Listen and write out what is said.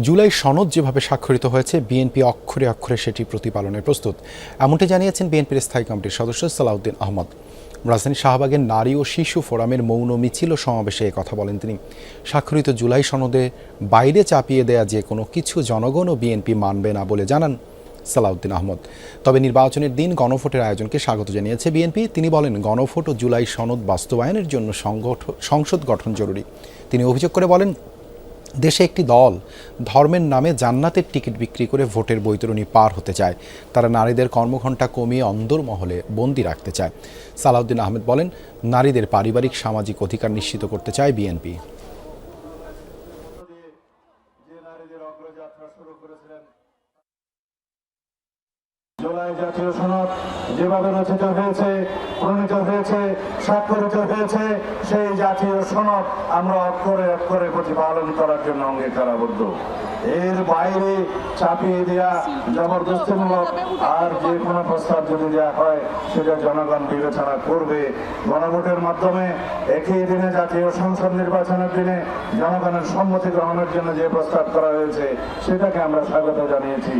জুলাই সনদ যেভাবে স্বাক্ষরিত হয়েছে, বিএনপি অক্ষরে অক্ষরে সেটি প্রতিপালনের প্রস্তুত। এমনটি জানিয়েছেন বিএনপির স্থায়ী কমিটির সদস্য সালাউদ্দিন আহমদ। রাজধানী শাহবাগের নারী ও শিশু ফোরামের মৌন মিছিল সমাবেশে কথা বলেন তিনি। স্বাক্ষরিত জুলাই সনদে বাইরে চাপিয়ে দেয়া যে কোনো কিছু জনগণ ও বিএনপি মানবে না বলে জানান সালাউদ্দিন আহমদ। তবে নির্বাচনের দিন গণভোটের আয়োজনকে স্বাগত জানিয়েছে বিএনপি। তিনি বলেন, গণভোট ও জুলাই সনদ বাস্তবায়নের জন্য সংগঠ- সংসদ গঠন জরুরি। তিনি অভিযোগ করে বলেন দেশে একটি দল ধর্মের নামে জান্নাতের টিকিট বিক্রি করে ভোটের বৈতরণী পার হতে চায়। তারা নারীদের কর্মঘণ্টা কমিয়ে অন্দরমহলে বন্দি রাখতে চায়। সালাউদ্দিন আহমেদ বলেন, নারীদের পারিবারিক সামাজিক অধিকার নিশ্চিত করতে চায় বিএনপি যে নারীদের অগ্রযাত্রা শুরু করেছিলেন জুলাই জাতীয় সনদ যেভাবে রচিত হয়েছে, প্রণীত হয়েছে, স্বাক্ষরিত হয়েছে, সেই জাতীয় সনদ আমরা অক্ষরে অক্ষরে প্রতিপালন করার জন্য অঙ্গীকারাবদ্ধ। এর বাইরে চাপিয়ে দেওয়া জবরদস্তিমূলক আর যে কোনো প্রস্তাব যদি দেওয়া হয়, সেটা জনগণ বিবেচনা করবে। গণভোটের মাধ্যমে একই দিনে জাতীয় সংসদ নির্বাচনের দিনে জনগণের সম্মতি গ্রহণের জন্য যে প্রস্তাব করা হয়েছে, সেটাকে আমরা স্বাগত জানিয়েছি।